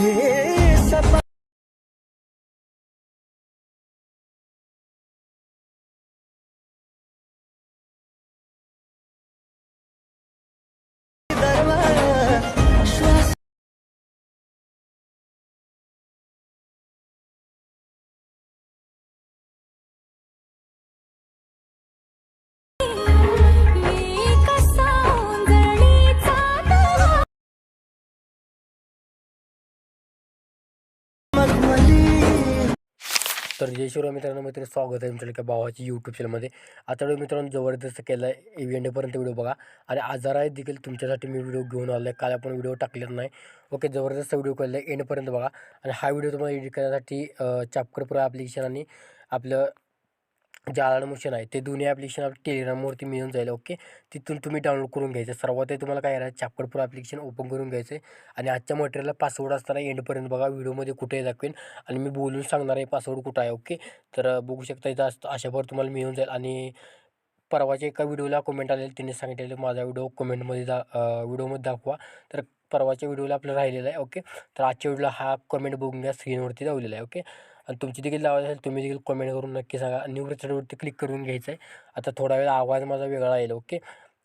हे तर जय शिवराय मित्रांनो मित्र स्वागत आहे तुमच्या एका भावाची यूट्यूब चॅनलमध्ये आता व्हिडिओ मित्रांनो जबरदस्त केला आहे एंडपर्यंत व्हिडिओ बघा. आणि आजारा देखील तुमच्यासाठी मी व्हिडिओ घेऊन आलो आहे काल आपण व्हिडिओ टाकलेला नाही. ओके जबरदस्त व्हिडिओ केला आहे एंडपर्यंत बघा. आणि हा व्हिडिओ तुम्हाला एडिट करण्यासाठी चापकर ॲप्लिकेशन आणि आपलं जे अलार्म मोशन आहे ते दोन्ही ॲप्लिकेशन आपल्या टेलिग्रामवरती मिळून जाईल ओके तिथून तुम्ही डाउनलोड करून घ्यायचं. सर्वात तुम्हाला काय करायचं चापकर प्रो ॲप्लिकेशन ओपन करून घ्यायचं आहे. आणि आजच्या मटेरियलला पासवर्ड असताना एंडपर्यंत बघा व्हिडिओमध्ये कुठे दाखवेन. आणि मी बोलून सांगणार आहे पासवर्ड कुठं आहे ओके तर बघू शकता इथं असं अशाभर तुम्हाला मिळून जाईल. आणि परवाच्या एका व्हिडिओला कमेंट आलेलं त्यांनी सांगितलेलं माझा व्हिडिओ कमेंटमध्ये दा व्हिडिओमध्ये दाखवा. तर परवाच्या व्हिडिओला आपलं राहिलेला आहे ओके तर आजच्या व्हिडिओला हा कमेंट बघून घ्या स्क्रीनवरती लावलेला आहे ओके आणि तुमची देखील लावायचं असेल तुम्ही देखील कमेंट करून नक्की सांगा. न्यू रिचार्जवरती क्लिक करून घ्यायचं आहे आता थोडा वेळ आवाज माझा वेगळा येईल ओके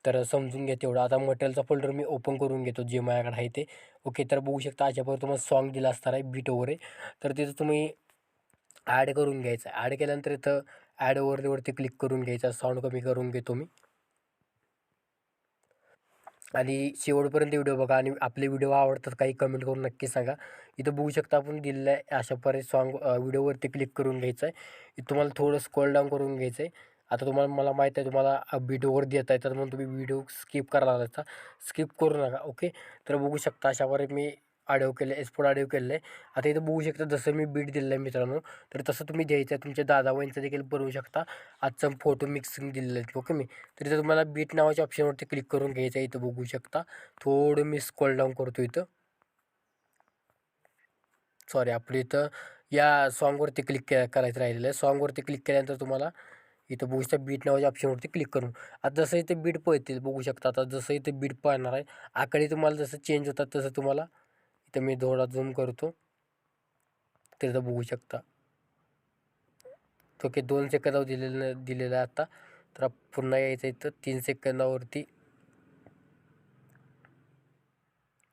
तर समजून घ्या तेवढं. आता मटेरियलचा फोल्डर मी ओपन करून घेतो जे माझ्याकडे आहे ते. ओके तर बघू शकता अशाप्रकारे तुम्हाला सॉन्ग दिला असणार आहे बीट वगैरे. तर तिथं तुम्ही ॲड करून घ्यायचं आहे. ॲड केल्यानंतर इथं ॲड वरती क्लिक करून घ्यायचा साऊंड कमी करून घेतो मी. आणि शेवटपर्यंत व्हिडिओ बघा आणि आपले व्हिडिओ आवडतात काही कमेंट करून नक्की सांगा. इथं बघू शकता आपण दिलेलं आहे अशा प्रकारे सॉन्ग व्हिडिओवरती क्लिक करून घ्यायचं आहे तुम्हाला थोडं स्क्रॉल डाऊन करून घ्यायचं आहे आता तुम्हाला मला माहीत आहे तुम्हाला व्हिडिओवर देत आहे तर म्हणून तुम्ही व्हिडिओ स्किप करायला लागता स्किप करू नका ओके तर बघू शकता अशा प्रकारे मी ऑडिओ केलं एक्सपोर्ट ऑडिओ केलं आहे आता इथं बघू शकता जसं मी बीट दिलं आहे मित्रांनो तर तसं तुम्ही द्यायचं आहे तुमच्या दादा वहिनीचं देखील बनवू शकता. आजचं फोटो मिक्सिंग दिलेलं आहे ओके मी? तर इथं तुम्हाला बीट नावाच्या ऑप्शनवरती क्लिक करून घ्यायचं आहे इथं बघू शकता. थोडं मी स्कॉल डाऊन करतो इथं. सॉरी आपलं इथं या सॉन्गवरती क्लिक के करायचं राहिलेलं आहे. सॉन्गवरती क्लिक केल्यानंतर तुम्हाला इथं बघू शकता बीट नावाच्या ऑप्शनवरती क्लिक करून. आता जसं इथे बीट पळतील बघू शकता. आता जसं इथे बीट पळणार आहे आकडे तुम्हाला जसं चेंज होतात तसं तुम्हाला तर मी थोडा झूम करतो. तर बघू शकता. तो की दोन सेकंदावर दिलेलं दिलेला आहे आता. तर पुन्हा यायचं इथं तीन सेकंदावरती.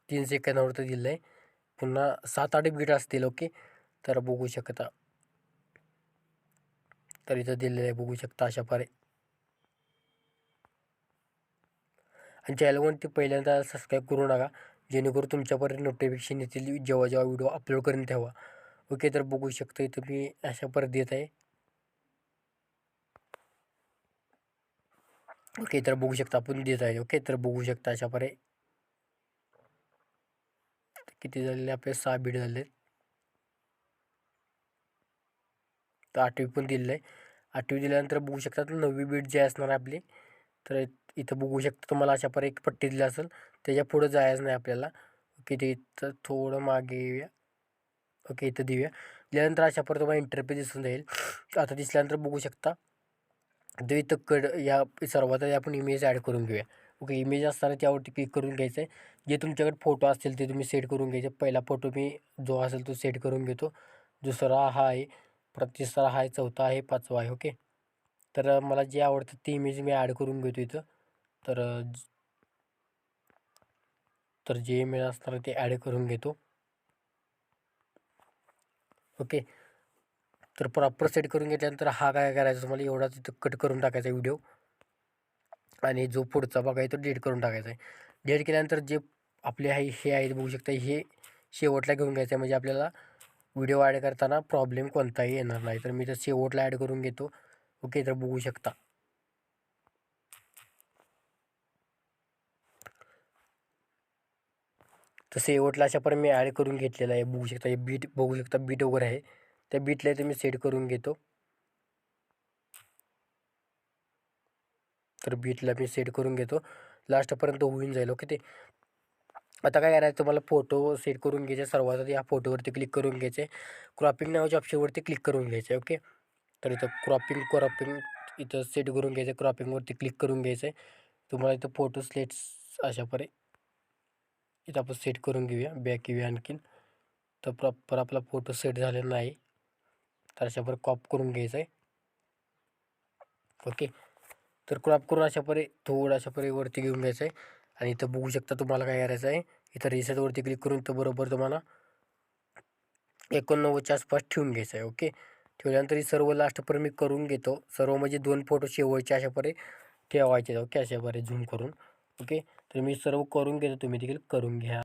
तीन सेकंदावरती दिलं आहे पुन्हा सात आठ बीट असतील ओके. तर बघू शकता. तर इथं दिलेलं आहे बघू शकता अशा प्रकारे आणि चॅनलवरती पहिल्यांदा सबस्क्राईब करू नका. जेणेकरून तुमच्यापर्यंत नोटिफिकेशन येतील जेव्हा जेव्हा व्हिडिओ अपलोड करून ठेवा. ओके तर बघू शकता इथं मी अशा परत देत आहे. ओके तर बघू शकता आपण देत आहे. ओके तर बघू शकता अशा पर्याय किती झालेले आपले? सहा बीड झाले तर आठवी पण दिलेलं आहे. आठवी दिल्यानंतर बघू शकता नववी बीड जे असणार आपली तर इथं बघू शकता तुम्हाला अशा पर एक पट्टी दिली असेल. त्याच्या पुढं जायचं नाही आपल्याला. ओके ते इथं थोडं मागे येऊया. ओके इथं देऊया. दिल्यानंतर अशा पर तुम्हाला इंटरपे दिसून जाईल. आता दिसल्यानंतर बघू शकता. तर इथं कड या सर्वात आपण इमेज ॲड करून घेऊया. ओके इमेज असताना त्यावरती क्लिक करून घ्यायचं आहे जे तुमच्याकडे फोटो असतील ते तुम्ही सेट करून घ्यायचे. पहिला फोटो मी जो असेल तो सेट करून घेतो. दुसरा हा आहे. परत तिसरा हा आहे. चौथा आहे. पाचवा आहे. ओके? तर मला जे आवडतं ते इमेज मी ॲड करून घेतो इथं. तर तर जे इमेज असणार ते ॲड करून घेतो. ओके तर प्रॉपर सेट करून घेतल्यानंतर हा काय करायचा तुम्हाला? एवढाच इथं कट करून टाकायचा व्हिडिओ आणि जो पुढचा भाग आहे तो डिलीट करून टाकायचा आहे. डिलीट केल्यानंतर जे आपले आहे हे आहे बघू शकता हे शेवटला घेऊन घ्यायचं आहे. म्हणजे आपल्याला व्हिडिओ ॲड करताना प्रॉब्लेम कोणताही येणार नाही. तर मी तर शेवटला ॲड करून घेतो. ओके तर बघू शकता. तर शेवटला अशा पण मी ॲड करून घेतलेला आहे. बघू शकता हे बीट बघू शकता बीट वगैरे आहे. त्या बीटला इथे मी सेट करून घेतो. तर बीटला मी सेट करून घेतो. लास्टपर्यंत होऊन जाईल ओके ते आता काय करायचं तुम्हाला फोटो सेट करून घ्यायचे. सर्वात आधी या फोटोवरती क्लिक करून घ्यायचे. क्रॉपिंग नावाच्या ऑप्शनवरती क्लिक करून घ्यायचं ओके तर इथं क्रॉपिंग क्रॉपिंग इथं सेट करून घ्यायचं. क्रॉपिंगवरती क्लिक करून घ्यायचं. आहे तुम्हाला इथं फोटो स्लेट्स अशा परे इथं आपण सेट करून घेऊया. बॅक येऊया आणखीन. तर प्रॉपर आपला फोटो सेट झालेला नाही. तर अशा कॉप करून घ्यायचं आहे. ओके तर क्रॉप करून अशा थोडं अशा वरती घेऊन घ्यायचं आहे. आणि इथं बघू शकता तुम्हाला काय करायचं आहे. इथं रिसेटवरती क्लिक करून इथं बरोबर तुम्हाला एकोणनव्वदच्या आसपास ठेवून घ्यायचं आहे. ओके ठेवल्यानंतर ही सर्व लास्टपर्यंत मी करून घेतो. सर्व म्हणजे दोन फोटो शेवटचे अशा ठेवायचे ओके अशा झूम करून. ओके? तर मी सर्व करून घेतो तुम्ही देखील करून घ्या.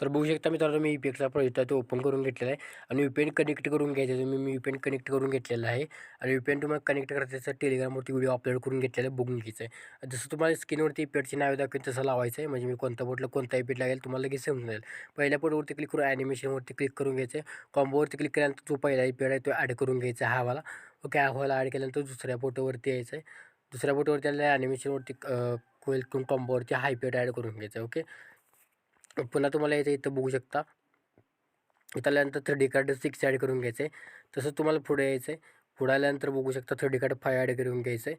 तर बघू शकता मित्रांनो मी युपीएक्सचा प्रोजेक्ट आहे तो ओपन करून घेतलेला आहे आणि युपीएन कनेक्ट करून घ्यायचं आहे. तुम्ही मी युपीएन कनेक्ट करून घेतलेला आहे आणि युपीएन तुम्हाला कनेक्ट करायचं टेलिग्रामवरती व्हिडिओ अपलोड करून घेतलेला आहे. बघून घ्यायचं आहे. जसं तुम्हाला स्क्रीनवरती इपेडची नाव दाखवेल तसं लावायचं आहे. म्हणजे मी कोणत्या बोटला कोणता इपेड लागेल तुम्हाला लगेच समजून जाईल पहिल्या पोटवरती क्लिक करून ॲनिमेशनवरती क्लिक करून घ्यायचं आहे. कॉम्बोवरती क्लिक केल्यानंतर जो पहिला इपेड आहे तो ॲड करून घ्यायचा आहे. हा वाला. ओके हा वाला ॲड केल्यानंतर दुसऱ्या फोटोवरती यायचं आहे. दुसऱ्या फोटोवरती आलेल्या ॲनिमेशनवरती कोईल कॉम्बोवरती हा इपेड ॲड करून घ्यायचं आहे ओके पुन्हा तुम्हाला याचं इथं बघू शकता. इथं आल्यानंतर थर्डी कार्ड सिक्स ॲड करून घ्यायचं आहे तसंच तुम्हाला पुढे यायचं आहे पुढे आल्यानंतर बघू शकता थर्डी कार्ड फाय ॲड करून घ्यायचं आहे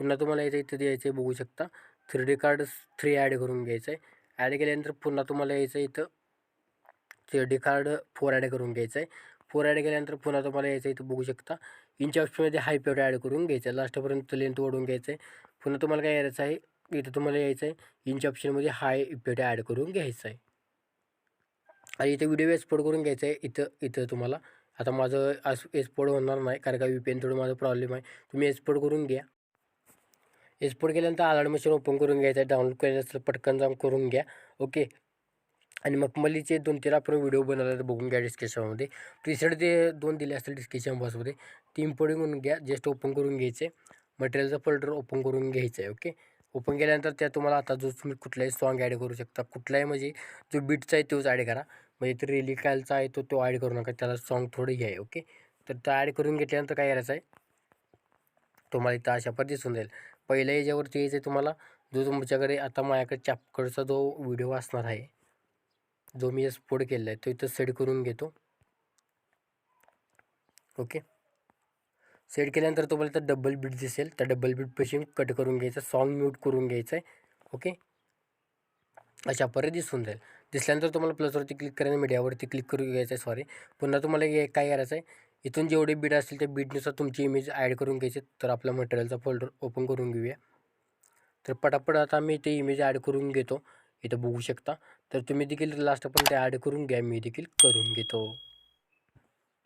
पुन्हा तुम्हाला याचं इथं द्यायचं आहे बघू शकता. थ्री कार्ड थ्री ॲड करून घ्यायचं आहे ॲड केल्यानंतर पुन्हा तुम्हाला यायचं आहे इथं थ्री कार्ड फोर ॲड करून घ्यायचं आहे फोर ॲड केल्यानंतर पुन्हा तुम्हाला यायचं इथं बघू शकता. इंच ऑप्शनमध्ये हाय पेड ॲड करून घ्यायचं आहे लास्टपर्यंत लेंथ ओढून घ्यायचं आहे पुन्हा तुम्हाला काय करायचं आहे? इथं तुम्हाला यायचं आहे इंच ऑप्शनमध्ये हाय इफेक्ट ॲड करून घ्यायचं आहे आणि इथे व्हिडिओ एक्सपोर्ट करून घ्यायचं आहे इथं इथं तुम्हाला. आता माझं आज एक्सपोर्ट होणार नाही कारण का व्ही थोडं माझा प्रॉब्लेम आहे. तुम्ही एक्सपोर्ट करून घ्या. एक्सपोर्ट केल्यानंतर आधार मशीन ओपन करून घ्यायचं आहे. डाउनलोड केलं असेल पटकन जाऊन करून घ्या. ओके आणि मखमलीचे दोन तीन आपण व्हिडिओ बनवला तर बघून घ्या डिस्क्रिप्शनमध्ये प्रिसेट ते दोन दिले असतील डिस्क्रिप्शन बॉक्समध्ये ती इम्पोर्टिंग करून घ्या. जस्ट ओपन करून घ्यायचे. मटेरियलचा फोल्डर ओपन करून घ्यायचं आहे. ओके ओपन केल्यानंतर त्या तुम्हाला आता जो तुम्ही कुठलाही सॉन्ग ॲड करू शकता. कुठलाही म्हणजे जो बीटचा आहे तोच ॲड करा. म्हणजे तर रिलिकायलचा आहे तो तो ॲड करू नका. त्याला सॉन्ग थोडं घ्या आहे ओके तर तो ॲड करून घेतल्यानंतर काय करायचं आहे? तुम्हाला इथं अशा पद्धती दिसून जाईल. पहिल्या याच्यावरती यायचं आहे तुम्हाला जो तुमच्याकडे आता माझ्याकडे चॅपकडचा जो व्हिडिओ असणार आहे जो मी एक्सपोर्ट केलेला आहे तो इथं सेड करून घेतो. ओके सेट केल्यानंतर तुम्हाला तर डबल बीट दिसेल. त्या डबल बीटपाशी कट करून घ्यायचं सॉन्ग म्यूट करून घ्यायचं आहे ओके अशा परत दिसून जाईल. दिसल्यानंतर तुम्हाला प्लसवरती क्लिक करायचं मीडियावरती क्लिक करून घ्यायचं आहे सॉरी पुन्हा तुम्हाला हे काय करायचं आहे इथून जेवढे बीट असतील त्या बीटनुसार तुमची इमेज ॲड करून घ्यायची. तर आपल्या मटेरियलचा फोल्डर ओपन करून घेऊया. तर पटापट आता मी ते इमेज ॲड करून घेतो. इथं बघू शकता. तर तुम्ही देखील लास्टपर्यंत ॲड करून घ्या. मी देखील करून घेतो.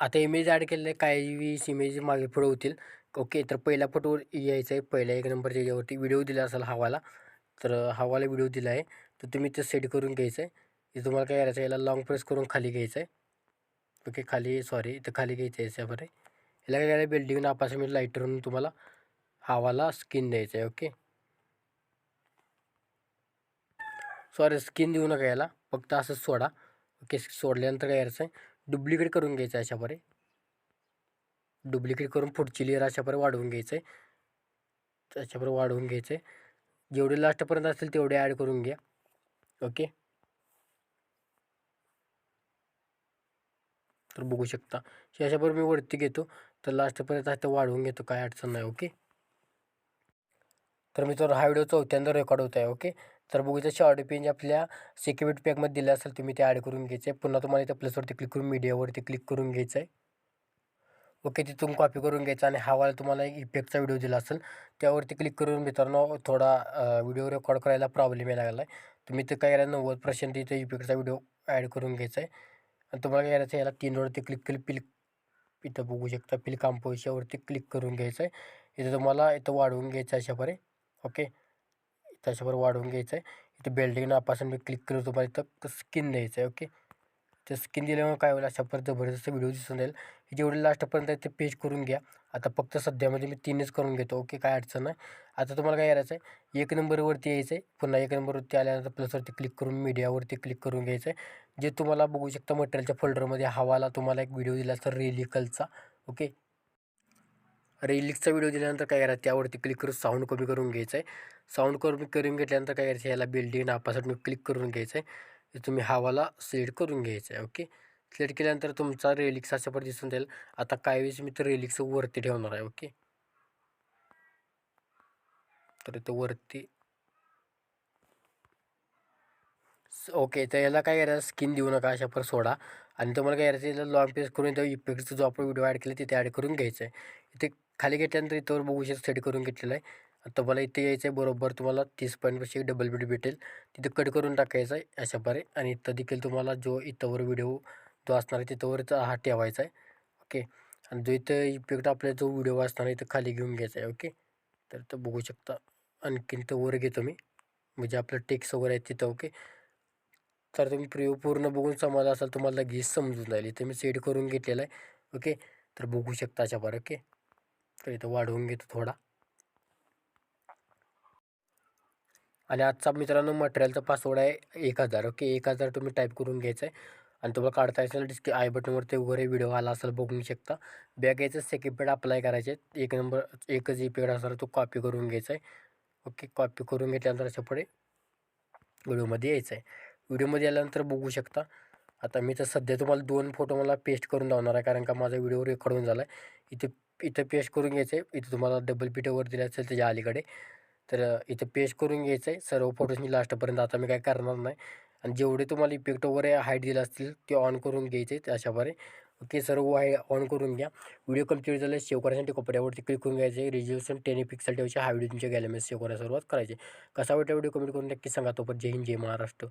आता इमेज ॲड केलेले काही वीस इमेज मागे पुढे होतील. ओके तर पहिल्या फोटोवर यायचं आहे पहिल्या एक नंबरच्या याच्यावरती व्हिडिओ दिला असेल हवाला तर हवाला व्हिडिओ दिला आहे. तर तुम्ही ते सेट करून घ्यायचं आहे. तुम्हाला काय करायचं आहे याला लॉंग प्रेस करून खाली घ्यायचं आहे. ओके खाली सॉरी इथं खाली घ्यायचं आहे याच्यावर याला काय करायचं बिल्डिंग नापासून मी लाईटरून तुम्हाला हवाला स्किन द्यायचं आहे ओके सॉरी स्किन देऊ नका याला. फक्त असंच सोडा. ओके सोडल्यानंतर काय करायचं आहे डुप्लिकेट करून घ्यायचं आहे अशापरे. डुप्लिकेट करून पुढची लेअर अशापरे वाढवून घ्यायचं आहे त्याच्यापरे वाढवून घ्यायचं आहे जेवढे लास्टपर्यंत असेल तेवढे ॲड करून घ्या. ओके तर बघू शकता. अशाबरोबर मी वरती घेतो. तर लास्टपर्यंत आता वाढवून घेतो. काय अडचण नाही. ओके तर मित्रांनो हा व्हिडिओ चौथ्यांदा रेकॉर्ड होत आहे. ओके तर बघू शॉर्ट पेंज आपल्या सिक्युरिटी पॅकमध्ये दिलं असेल तुम्ही ते ॲड करून घ्यायचं आहे पुन्हा तुम्हाला इथं प्लसवरती क्लिक करून मीडियावरती क्लिक करून घ्यायचं आहे ओके तिथून कॉपी करून घ्यायचा आणि हवाला तुम्हाला एक इफेक्टचा व्हिडिओ दिला असेल त्यावरती क्लिक करून मित्रांनो थोडा व्हिडिओ रेकॉर्ड करायला प्रॉब्लेम यायला लागला आहे तुम्ही ते काय करायला नव्वद पर्सेंट इथं इफेक्टचा व्हिडिओ ॲड करून घ्यायचा आहे आणि तुम्हाला काय करायचं आहे याला तीनवरती क्लिक केली पिल इथं बघू शकता पिल कांपोशावरती क्लिक करून घ्यायचं आहे इथं तुम्हाला इथं वाढवून घ्यायचं आहे अशापरे ओके त्याच्यावर वाढवून घ्यायचं आहे इथं बेल्डिंग नापासून मी क्लिक करू तुम्हाला इथं स्किन द्यायचं आहे ओके ते स्किन दिल्यामुळे काय होईल अशा परत जबरदस्त व्हिडिओ दिसून जाईल जेवढे लास्टपर्यंत ते पेज करून घ्या. आता फक्त सध्यामध्ये मी तीनच करून घेतो ओके काय अडचण नाही. आता तुम्हाला काय करायचं आहे एक नंबरवरती यायचं आहे पुन्हा एक नंबरवरती आल्यानंतर प्लसवरती क्लिक करून मीडियावरती क्लिक करून घ्यायचं आहे जे तुम्हाला बघू शकता मटेरियलच्या फोल्डरमध्ये हवाला तुम्हाला एक व्हिडिओ दिला असता रेलिकलचा ओके रेलिक्सचा व्हिडिओ दिल्यानंतर काय करायचं? त्यावरती क्लिक करून साऊंड कमी करून घ्यायचं आहे साऊंड कमी करून घेतल्यानंतर काय करायचं? याला बिल्डिंग आपासाठी मी क्लिक करून घ्यायचं आहे तुम्ही हवाला सिलेक्ट करून घ्यायचं आहे ओके सिलेक्ट केल्यानंतर तुमचा रेलिक्स अशा पण दिसून जाईल. आता काही वेळेस मी तर रेलिक्स वरती ठेवणार आहे ओके तर इथं वरती. ओके तर याला काय करायचं? स्किन देऊ नका अशा पर सोडा. आणि तुम्हाला काय करायचं? आहे लॉंग करून इथं इफेक्टचा जो आपण व्हिडिओ ॲड केला तिथे ॲड करून घ्यायचं आहे इथे खाली घेतल्यानंतर इथंवर बघू शकता सेट करून घेतलेलं आहे. आता तुम्हाला इथे यायचं आहे बरोबर तुम्हाला तीस पॉईंटपाशी डबल बीड भेटेल. तिथं कट करून टाकायचं आहे अशा प्रकारे आणि इथं देखील तुम्हाला जो इथंवर व्हिडिओ जो असणार आहे तिथंवर हा ठेवायचा आहे. ओके आणि जो इथं इफेक्ट आपला जो व्हिडिओ असणार आहे इथं खाली घेऊन घ्यायचा आहे. ओके तर तो बघू शकता. आणखीन तर वर घेतो मी. म्हणजे आपलं टेक्स वगैरे आहे तिथं. ओके तर तुम्ही प्रिव्ह्यू पूर्ण बघून समजला असाल तुम्हाला लगेच समजून जाईल. इथे मी सेट करून घेतलेलं आहे. ओके तर बघू शकता अशा बरं ओके तर इथं वाढवून घेतो थोडा. आणि आजचा मित्रांनो मटेरियलचा पासवर्ड आहे एक हजार ओके? एक हजार तुम्ही टाईप करून घ्यायचं आहे आणि तुम्हाला काढता असेल डिस्क आय बटनवरती वगैरे व्हिडिओ आला असेल बघू शकता. बॅग यायचं सेकंड पेड अप्लाय करायचे. एक नंबर एकच ई पेड असणार तो कॉपी करून घ्यायचा आहे ओके? कॉपी करून घेतल्यानंतर अशा पुढे व्हिडिओमध्ये यायचं आहे व्हिडिओमध्ये आल्यानंतर बघू शकता. आता मी तर सध्या तुम्हाला दोन फोटो मला पेस्ट करून लावणार आहे कारण का माझा व्हिडिओ रेकॉर्ड होऊन झाला आहे इथे इथं पेस्ट करून घ्यायचं आहे इथं तुम्हाला डबल पिटवर दिलं असेल त्याच्या अलीकडे. तर इथं पेस्ट करून घ्यायचं आहे सर्व फोटोज मी लास्टपर्यंत आता मी काय करणार नाही. आणि जेवढे तुम्हाला इफेक्ट वगैरे हाईट दिलं असतील ते ऑन करून घ्यायचे ते अशाप्रकारे. ओके सर्व आहे ऑन करून घ्या. व्हिडिओ कंप्लीट झाल्यास सेव्ह करण्यासाठी कपड्यावरती क्लिक करून घ्यायचे रिझोल्युशन टेन पिक्सल ठेवायचे हा व्हिडिओ तुमच्या गॅलरीमध्ये सेव्ह करायला सुरुवात करायची. कसा वाटला व्हिडिओ कमेंट करून नक्की सांगा. तोपर्यंत जय हिंद जय महाराष्ट्र.